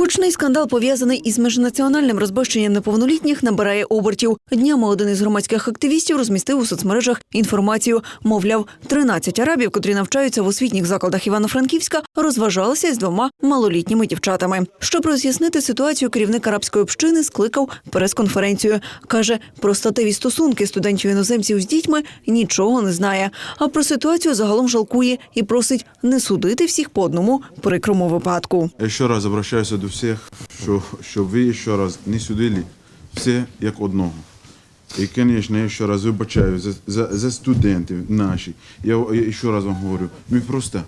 Гучний скандал пов'язаний із міжнаціональним розбещенням неповнолітніх набирає обертів. Днями один із громадських активістів розмістив у соцмережах інформацію. Мовляв, 13 арабів, котрі навчаються в освітніх закладах Івано-Франківська, розважалися з двома малолітніми дівчатами. Щоб роз'яснити ситуацію, керівник арабської общини скликав прес-конференцію. каже, про статеві стосунки студентів іноземців з дітьми нічого не знає. А про ситуацію загалом жалкує і просить не судити всіх по одному прикрому випадку. Я ще обращаюся до всіх, що, щоб ви ще раз не судили все як одного. І, звісно, я ще раз вибачаю за, за, за студентів наші. Я, я ще раз вам говорю, ми просто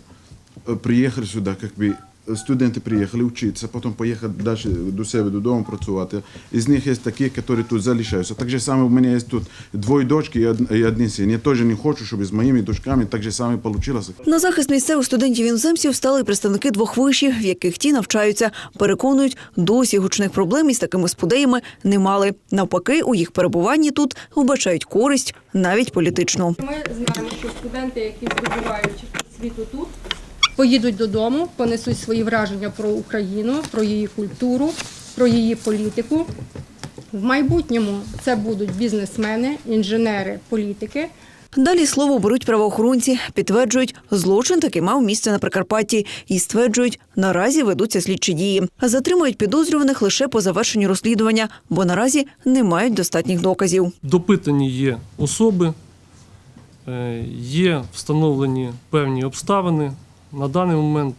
е, приїхали сюди, як би, студенти приїхали вчитися, потім поїхали далі до себе додому працювати. Із них є такі, які тут залишаються. Так же саме в мене є тут двоє дочки і од- і один син. Я теж не хочу, щоб з моїми дочками так же саме вийшло. На захист місцевих студентів іноземців стали представники двох вишів, в яких ті навчаються. Переконують, досі гучних проблем із такими спудеями не мали. Навпаки, у їх перебуванні тут вбачають користь, навіть політичну. Ми знаємо, що студенти, які здобувають освіту тут, поїдуть додому, понесуть свої враження про Україну, про її культуру, про її політику. В майбутньому це будуть бізнесмени, інженери, політики. Далі слово беруть правоохоронці, підтверджують, злочин таки мав місце на Прикарпатті і стверджують, наразі ведуться слідчі дії. Затримують підозрюваних лише по завершенню розслідування, бо наразі не мають достатніх доказів. Допитані є особи, е, є встановлені певні обставини. На даний момент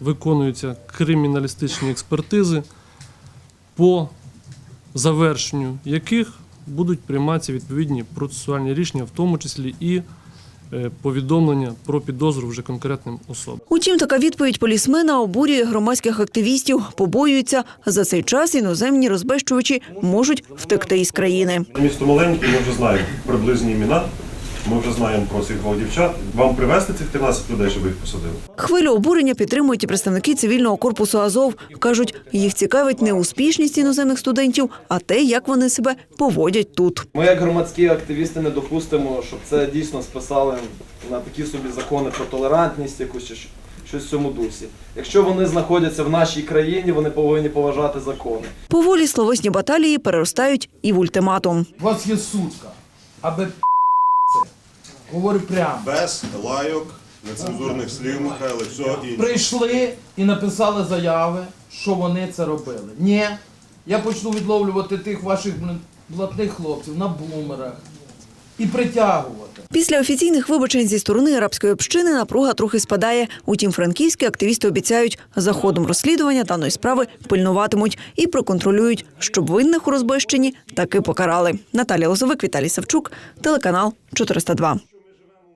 виконуються криміналістичні експертизи, по завершенню яких будуть прийматися відповідні процесуальні рішення, в тому числі і е, повідомлення про підозру вже конкретним особам. Утім, така відповідь полісмена обурює громадських активістів. Побоюються, за цей час іноземні розбещувачі можуть втекти із країни. Місто маленьке, ми вже знаємо приблизні імена. Ми вже знаємо про цих двох дівчат. Вам привезти цих 13 людей, щоб їх посадили? Хвилю обурення підтримують і представники цивільного корпусу Азов. кажуть, їх цікавить не успішність іноземних студентів, а те, як вони себе поводять тут. Ми, як громадські активісти, не допустимо, щоб це дійсно списали на такі собі закони про толерантність, якусь чи щось в цьому дусі. Якщо вони знаходяться в нашій країні, вони повинні поважати закони. Поволі словесні баталії переростають і в ультиматум. У вас є сутка, аби. Говорю прямо. без лайок, нецензурних слів, Михайло, все інше. Прийшли і написали заяви, що вони це робили. Ні, я почну відловлювати тих ваших блатних хлопців на бумерах і притягувати. Після офіційних вибачень зі сторони арабської общини напруга трохи спадає. Утім, франківські активісти обіцяють, за ходом розслідування даної справи пильнуватимуть і проконтролюють, щоб винних у розбещенні таки покарали. Наталія Лозовик, Віталій Савчук, телеканал 402.